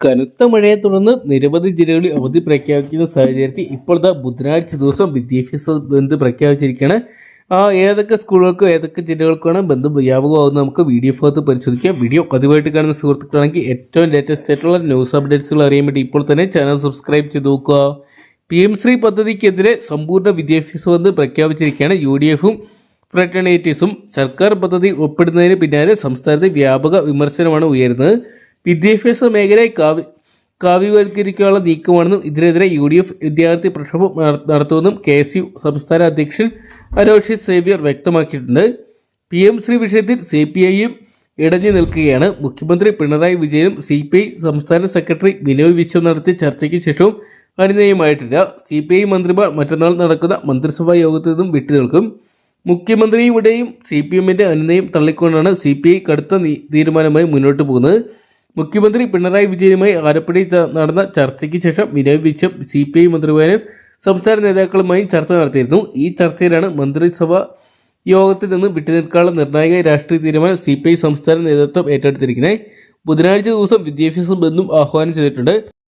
കനത്ത മഴയെ തുടർന്ന് നിരവധി ജില്ലകളിൽ അവധി പ്രഖ്യാപിക്കുന്ന സാഹചര്യത്തിൽ ഇപ്പോഴത്തെ ബുധനാഴ്ച ദിവസം വിദ്യാഭ്യാസ ബന്ദ് പ്രഖ്യാപിച്ചിരിക്കുകയാണ്. ഏതൊക്കെ സ്കൂളുകൾക്കും ഏതൊക്കെ ജില്ലകൾക്കാണ് ബന്ധം വ്യാപകമാകുന്നത് നമുക്ക് വീഡിയോ ഭാഗത്ത് പരിശോധിക്കാം. വീഡിയോ പതിവായിട്ട് കാണുന്ന സുഹൃത്തുക്കളാണെങ്കിൽ ഏറ്റവും ലേറ്റസ്റ്റ് ആയിട്ടുള്ള ന്യൂസ് അപ്ഡേറ്റ്സുകൾ അറിയാൻ വേണ്ടി ഇപ്പോൾ തന്നെ ചാനൽ സബ്സ്ക്രൈബ് ചെയ്ത് നോക്കുക. പി എം ശ്രീ പദ്ധതിക്കെതിരെ സമ്പൂർണ വിദ്യാഭ്യാസ ബന്ധം പ്രഖ്യാപിച്ചിരിക്കുകയാണ് യു ഡി എഫും ഫ്രട്ടേണിറ്റീസും സർക്കാർ പദ്ധതി ഉൾപ്പെടുന്നതിന് പിന്നാലെ സംസ്ഥാനത്ത് വ്യാപക വിമർശനമാണ് ഉയരുന്നത്. വിദ്യാഭ്യാസ മേഖലയെ കാവ്യ കാവ്യവൽക്കരിക്കാനുള്ള നീക്കമാണെന്നും ഇതിനെതിരെ യു ഡി എഫ് വിദ്യാർത്ഥി പ്രക്ഷോഭം നട- നടത്തുമെന്നും കെ എസ് യു സംസ്ഥാന അധ്യക്ഷൻ അരോഷി സേവ്യർ വ്യക്തമാക്കിയിട്ടുണ്ട്. പി എം ശ്രീ വിഷയത്തിൽ സി പി ഐയും ഇടഞ്ഞു നിൽക്കുകയാണ്. മുഖ്യമന്ത്രി പിണറായി വിജയനും സി പി ഐ സംസ്ഥാന സെക്രട്ടറി ബിനോയ് വിശ്വം നടത്തിയ ചർച്ചയ്ക്ക് ശേഷവും അനുനയമായിട്ടില്ല. സി പി ഐ മന്ത്രിമാർ മറ്റന്നാൾ നടക്കുന്ന മന്ത്രിസഭാ യോഗത്തിൽ നിന്നും വിട്ടുനിൽക്കും മുഖ്യമന്ത്രിയുടെയും സി പി എമ്മിന്റെ അനുനയം തള്ളിക്കൊണ്ടാണ് സി പി ഐ കടുത്ത തീരുമാനമായി മുന്നോട്ട് പോകുന്നത്. മുഖ്യമന്ത്രി പിണറായി വിജയനുമായി ആലപ്പുഴയിൽ നടന്ന ചർച്ചയ്ക്ക് ശേഷം Vinay Viswam C P I മന്ത്രിമാരും സംസ്ഥാന നേതാക്കളുമായും ചർച്ച നടത്തിയിരുന്നു. ഈ ചർച്ചയിലാണ് മന്ത്രിസഭ യോഗത്തിൽ നിന്ന് വിട്ടുനിൽക്കാനുള്ള നിർണായക രാഷ്ട്രീയ തീരുമാനം സി പി ഐ സംസ്ഥാന നേതൃത്വം ഏറ്റെടുത്തിരിക്കുന്നത്. ബുധനാഴ്ച ദിവസം വിദ്യാഭ്യാസ ബന്ധം ആഹ്വാനം ചെയ്തിട്ടുണ്ട്.